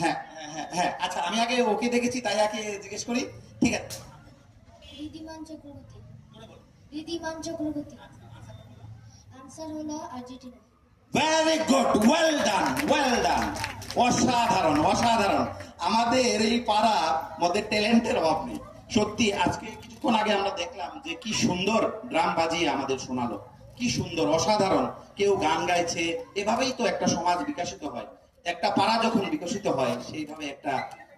হ্যাঁ হ্যাঁ, হ্যাঁ হ্যাঁ আচ্ছা আমি আগে ওকে দেখেছি তাই আগে জিজ্ঞেস করি ঠিক আছে। ঋদ্ধিমান চক্রবর্তী ঋদ্ধিমান চক্রবর্তী আনসার হলো Argentina. Very good well done well done অসাধারণ অসাধারণ। আমাদের এই পাড়ার মধ্যে ট্যালেন্টের অভাব নেই। সত্যি আজকে কিছুক্ষণ আগে আমরা দেখলাম যে কি সুন্দর ড্রাম বাজিয়ে আমাদের শোনালো। কি সুন্দর অসাধারণ। কেউ গান গাইছে এভাবেই তো একটা সমাজ বিকাশিত হয়। একটা পাড়া যখন বিকশিত হয়, সেইভাবে একটা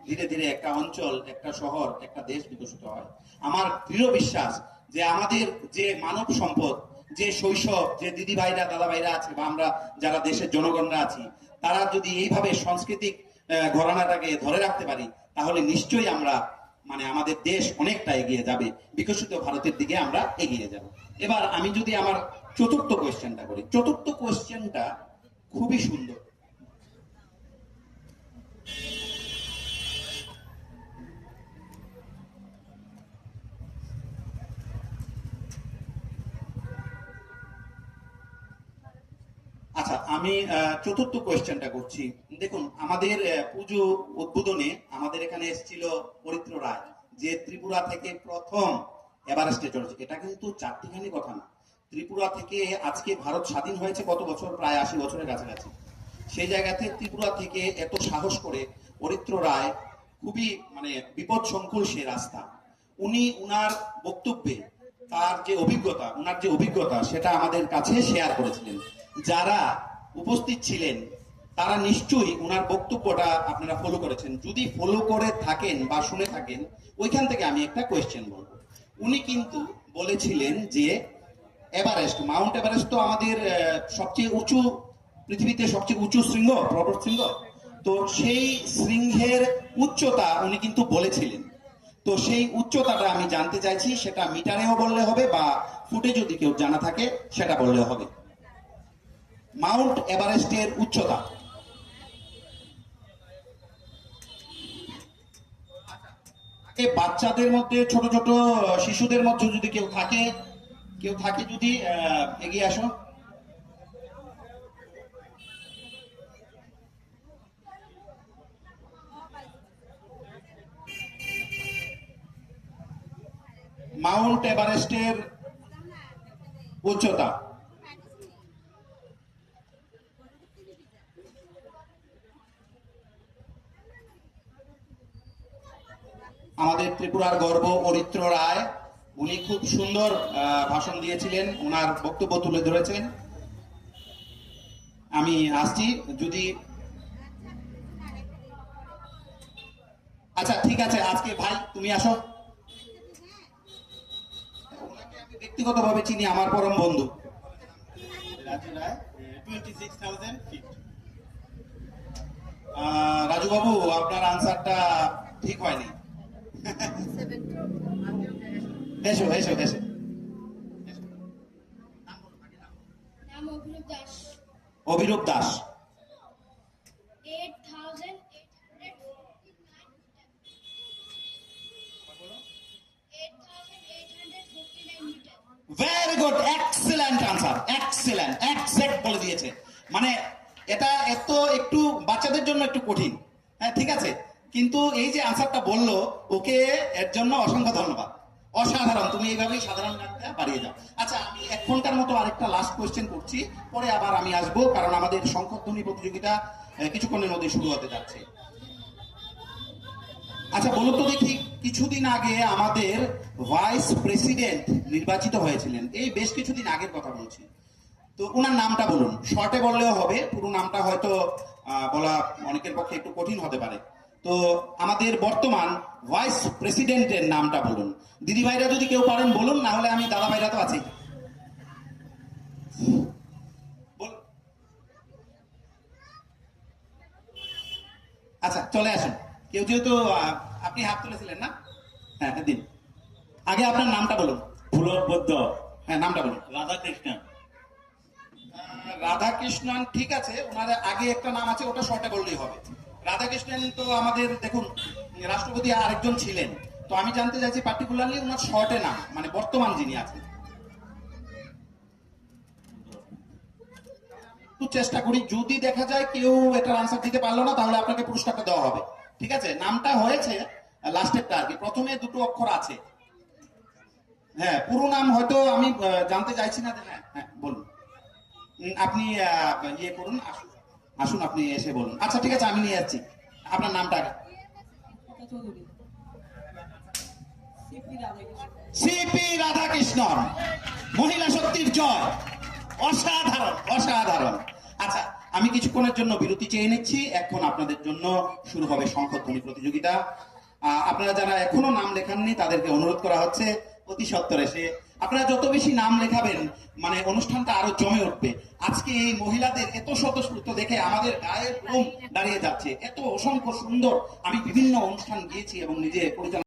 ধীরে ধীরে একটা অঞ্চল, একটা শহর, একটা দেশ বিকশিত হয়। আমার দৃঢ় বিশ্বাস যে আমাদের যে মানব সম্পদ, যে শৈশব, যে দিদি ভাইরা দাদা ভাইরা আছে বা আমরা যারা দেশের জনগণরা আছি, তারা যদি এইভাবে সাংস্কৃতিক ঘরানাটাকে ধরে রাখতে পারি, তাহলে নিশ্চয়ই আমরা মানে আমাদের দেশ অনেকটা এগিয়ে যাবে। বিকশিত ভারতের দিকে আমরা এগিয়ে যাব। এবার আমি যদি আমার চতুর্থ কোয়েশ্চেনটা করি। চতুর্থ কোয়েশ্চেনটা খুবই সুন্দর আচ্ছা আমি চতুর্থ কোয়েশ্চেনটা করছি। দেখুন, আমাদের পুজো উদ্বোধনে আমাদের এখানে এসেছিল পরিত্র রায়, যে ত্রিপুরা থেকে প্রথম এভারেস্টে চলেছে এটা কিন্তু চারটিখানি কথা না। ত্রিপুরা থেকে আজকে ভারত স্বাধীন হয়েছে কত বছর? প্রায় আশি বছরের কাছাকাছি। সেই জায়গাতে ত্রিপুরা থেকে এত সাহস করে পরিত্র রায় খুবই মানে বিপদ সংকুল সে রাস্তা। উনি উনার বক্তব্যে তার যে অভিজ্ঞতা ওনার যে অভিজ্ঞতা, সেটা আমাদের কাছে শেয়ার করেছিলেন। যারা উপস্থিত ছিলেন, তারা নিশ্চয়ই ওনার বক্তব্যটা আপনারা ফলো করেছেন। যদি ফলো করে থাকেন বা শুনে থাকেন, ওইখান থেকে আমি একটা কোয়েশ্চেন বলব। উনি কিন্তু বলেছিলেন যে এভারেস্ট মাউন্ট এভারেস্ট তো আমাদের সবচেয়ে উঁচু, পৃথিবীতে সবচেয়ে উঁচু শৃঙ্গ, পর্বত শৃঙ্গ। তো সেই শৃঙ্গের উচ্চতা উনি কিন্তু বলেছিলেন। তো সেই উচ্চতাটা আমি জানতে চাইছি, সেটা মিটারেও বললে হবে বা ফুটে যদি কেউ জানা থাকে, সেটা বললে হবে। মাউন্ট এভারেস্টের উচ্চতা। বাচ্চাদের মধ্যে, ছোট ছোট শিশুদের মধ্যে যদি কেউ থাকে কেউ থাকে যদি এগিয়ে আসো। মাউন্ট এভারেস্টের উচ্চতা। আমাদের ত্রিপুরার গর্ব অরিত্র রায়, উনি খুব সুন্দর ভাষণ দিয়েছিলেন ওনার বক্তব্য তুলে ধরেছেন। আমি আসছি, যদি আচ্ছা ঠিক আছে, আজকে ভাই, তুমি আসো। ব্যক্তিগতভাবে চিনি, আমার পরম বন্ধু। রাজু বাবু আপনার আনসারটা ঠিক হয়নি। এসো এসো এসো। Abhirup Das. Very good excellent answer excellent exact বলে দিয়েছে। মানে এটা এত একটু বাচ্চাদের জন্য একটু কঠিন। হ্যাঁ ঠিক আছে? কিন্তু এই যে আনসারটা বলল, ওকে এর জন্য অসংখ্য ধন্যবাদ। অসাধারণ, তুমি এইভাবেই সাধারণ জ্ঞানটা বাড়িয়ে যাও আচ্ছা আমি এক ঘণ্টার মতো আরেকটা লাস্ট কোয়েশ্চেন করছি, পরে আবার আমি আসব, কারণ আমাদের শঙ্করধ্বনি প্রতিযোগিতা কিছুক্ষণের মধ্যে শুরু হতে যাচ্ছে। আচ্ছা বলুন তো দেখি, কিছুদিন আগে আমাদের ভাইস প্রেসিডেন্ট নির্বাচিত হয়েছিলেন। এই বেশ কিছুদিন আগের কথা বলছি। তো ওনার নামটা বলুন। শর্টে বললেও হবে, পুরো নামটা হয়তো বলা অনেকের পক্ষে একটু কঠিন হতে পারে। তো আমাদের বর্তমান ভাইস প্রেসিডেন্টের নামটা বলুন। দিদি ভাইরা যদি কেউ পারেন বলুন না হলে আমি দাদা ভাইরা তো আছি। আচ্ছা চলে আসুন। কেউ যেহেতু আপনি হাত তুলেছিলেন না? হ্যাঁ হ্যাঁ, দিন। আগে আপনার নামটা বলুন। পুলকবদ্ধ হ্যাঁ নামটা বলুন। রাধাকৃষ্ণন। রাধাকৃষ্ণন ঠিক আছে ওনার আগে একটা নাম আছে ওটা শর্টে বললেই হবে। রাধাকৃষ্ণন তো আমাদের, দেখুন রাষ্ট্রপতি আরেকজন ছিলেন। তো আমি জানতে চাইছি পার্টিকুলারলি ওনার শর্টে নাম মানে বর্তমান যিনি আছেন। চেষ্টা করি, যদি দেখা যায় কেউ এটার আনসার দিতে পারল না, তাহলে আপনাকে পুরস্কারটা দেওয়া হবে। ঠিক আছে? নামটা হয়েছে লাস্টেরটা আর কি। প্রথমে দুটো অক্ষর আছে। হ্যাঁ পুরো নাম হয়তো আমি জানতে চাইছি না হ্যাঁ হ্যাঁ বলুন। আপনি ইয়ে করুন, আসুন। আসুন আপনি এসে বলুন। আচ্ছা ঠিক আছে, আমি নিয়ে যাচ্ছি। আপনার নামটা। সিপি রাধাকৃষ্ণ মহিলা শক্তির জয়। অসাধারণ অসাধারণ। আচ্ছা আমি কিছুক্ষণের জন্য বিরতি চেয়ে নিচ্ছি। এখন আপনাদের জন্য শুরু হবে শঙ্খধ্বনি প্রতিযোগিতা। আপনারা যারা এখনও নাম লেখাননি, তাদেরকে অনুরোধ করা হচ্ছে, অতি সত্তর এসে আপনারা যত বেশি নাম লেখাবেন মানে অনুষ্ঠানটা আরও জমে উঠবে। আজকে এই মহিলাদের এত স্বতঃস্ফূর্ত দেখে আমাদের গায়ে লোম দাঁড়িয়ে যাচ্ছে। এত অসংখ্য সুন্দর আমি বিভিন্ন অনুষ্ঠান গিয়েছি এবং নিজে পরিচালনা